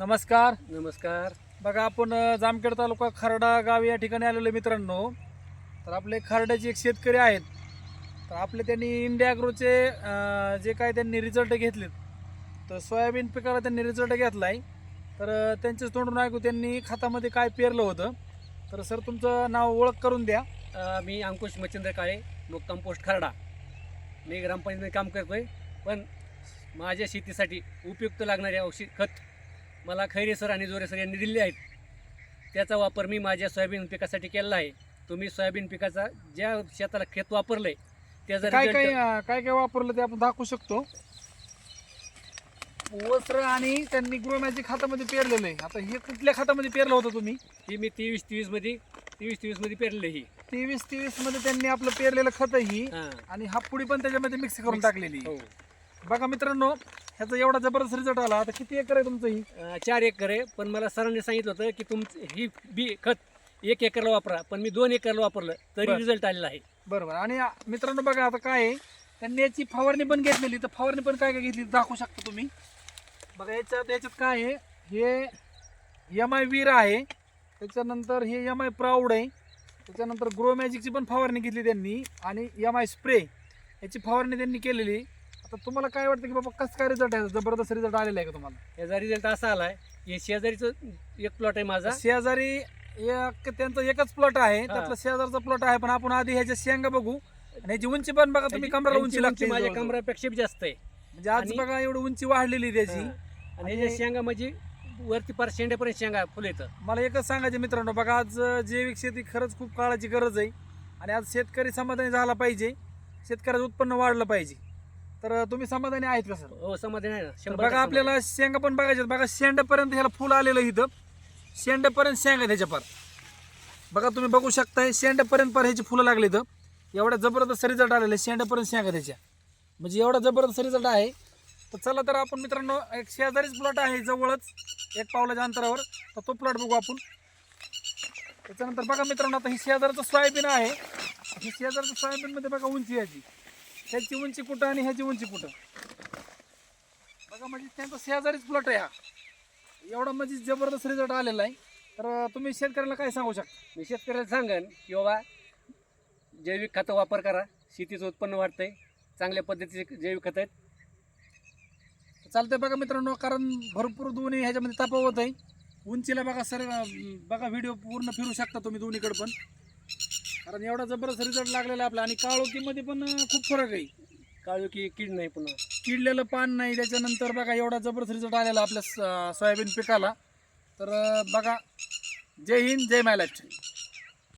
नमस्कार. नमस्कार. बघा आपण जामखेड तालुका खर्डा गाव या ठिकाणी आलेलो मित्रांनो. तर आपले खर्ड्याचे एक शेतकरी आहेत. तर आपले त्यांनी इंडिया ॲग्रोचे अ, जे काय त्यांनी रिझल्ट घेतलेत तर सोयाबीन पिकाला त्यांनी रिझल्ट घेतला आहे तर त्यांच्याच तोंडून ऐकू त्यांनी खतामध्ये काय पेरलं होतं. तर सर तुमचं नाव ओळख करून द्या. अ, मी अंकुश मच्छिंद्र काळे मुक्काम पोस्ट खरडा. मी ग्रामपंचायतीमध्ये काम करतोय पण माझ्या शेतीसाठी उपयुक्त लागणारे औषध खत मला खैरे सर आणि जोरे सर यांनी दिले आहेत. त्याचा वापर मी माझ्या सोयाबीन पिकासाठी केलेला आहे. तुम्ही सोयाबीन पिकाचा ज्या शेताला खत वापरलंय त्याचा काय काय result- काय काय वापरलं ते आपण दाखवू शकतो. वस्त्र आणि त्यांनी गृहमॅजिक खात्यामध्ये पेरलेलं आहे. आता हे कुठल्या खात्यामध्ये पेरलं होतं तुम्ही? ही मी तेवीस तेवीसमध्ये तेवीस तेवीसमध्ये पेरले ही. तेवीस तेवीसमध्ये त्यांनी आपलं पेरलेलं खत ही हां. आणि हापुडी पण त्याच्यामध्ये मिक्स करून. टाकलेली हो. बघा मित्रांनो ह्याचा एवढा जबरदस्त रिझल्ट आला. आता किती एकर आहे तुमचं ही? अ, चार एकर आहे. पण मला सरांनी सांगितलं होतं की तुमचं ही बी खत एक एकरला वापरा. पण मी दोन एकरला वापरलं तरी बरं. रिझल्ट आलेला आहे. बरोबर. आणि आ- मित्रांनो बघा आता काय आहे. त्यांनी याची फवारणी पण घेतलेली. तर फवारणी पण काय काय घेतली ते दाखवू शकता तुम्ही. बघा याच्यात याच्यात काय आहे? हे एम आय वीर आहे. त्याच्यानंतर हे एम आय प्राऊड आहे. त्याच्यानंतर ग्रो मॅजिकची पण फवारणी घेतली त्यांनी. आणि एम आय स्प्रे याची फवारणी त्यांनी केलेली. आता तुम्हाला काय वाटतं की बाबा कसं काय रिझल्ट आहे? जबरदस्त रिझल्ट आलेला आहे का तुम्हाला? याचा रिझल्ट असा आलाय की शेजारीचं एक प्लॉट आहे माझा. शेजारी एक त्यांचा एकच प्लॉट आहे. त्यातला शेजारचा प्लॉट आहे पण आपण आधी ह्याच्या शेंगा बघू. आणि ह्याची उंची पण बघा तुम्ही कमराला उंची लागते. माझ्या जवळजवळ. कमरापेक्षा बी जास्त आहे. म्हणजे आज आणि- बघा एवढी उंची वाढलेली आहे त्याची. हा. आणि याच्या शेंगा म्हणजे वरती पार शेंड्यापर्यंत शेंगा फुल येतं. मला एकच सांगायचे मित्रांनो बघा आज जैविक शेती खरंच खूप काळाची गरज आहे. आणि आज शेतकरी समाधानी झाला पाहिजे. शेतकऱ्याचं उत्पन्न वाढलं पाहिजे. तर तुम्ही समाधानी आहेत का सर? हो समाधान आहे ना. तर शंभर बघा टक्के आपल्याला शेंगा पण बघायच्यात. बघा शेंड्यापर्यंत ह्याला फुल आलेलं इथं. शेंड्यापर्यंत शेंगा त्याच्या पार बघा तुम्ही बघू शकताय शेंड्यापर्यंत पार ह्याची फुलं लागली इथं. एवढा जबरदस्त रिझल्ट आलेला आहे शेंड्यापर्यंत शेंगा त्याच्या म्हणजे एवढा जबरदस्त रिझल्ट आहे. तर चला तर आपण मित्रांनो एक शेजारीच प्लॉट आहे जवळच एक पावलाच्या अंतरावर. तर तो प्लॉट बघू आपण. त्याच्यानंतर बघा मित्रांनो आता ही शेजारचं सोयाबीन आहे. ही शेजारचं सोयाबीनमध्ये बघा उंची याची ह्याची उंची कुठं आणि ह्याची उंची कुठं? बघा म्हणजे त्यांचा शेजारीच प्लॉट आहे हा. एवढा म्हणजे जबरदस्त रिझल्ट आलेला आहे. तर तुम्ही शेतकऱ्याला काय सांगू शकता? मी शेतकऱ्याला सांगन की बाबा जैविक खतं वापर करा. शेतीचं उत्पन्न वाढतंय. चांगल्या पद्धतीचे जैविक खत आहेत. चालतंय बघा मित्रांनो कारण भरपूर दोन्ही ह्याच्यामध्ये तफावत आहे. उंचीला बघा सर बघा व्हिडिओ पूर्ण फिरू शकता तुम्ही दोन्हीकडे पण. कारण एवढा जबरदस्त रिझल्ट लागलेला आपला आणि काळोखीमध्ये पण खूप फरक आहे. काळू की कीड नाही पुन्हा. किडलेलं पान नाही त्याच्यानंतर बघा एवढा जबरदस्त रिझल्ट आलेला आपल्या स- सोयाबीन पिकाला. तर बघा जय हिंद जय महाराष्ट्र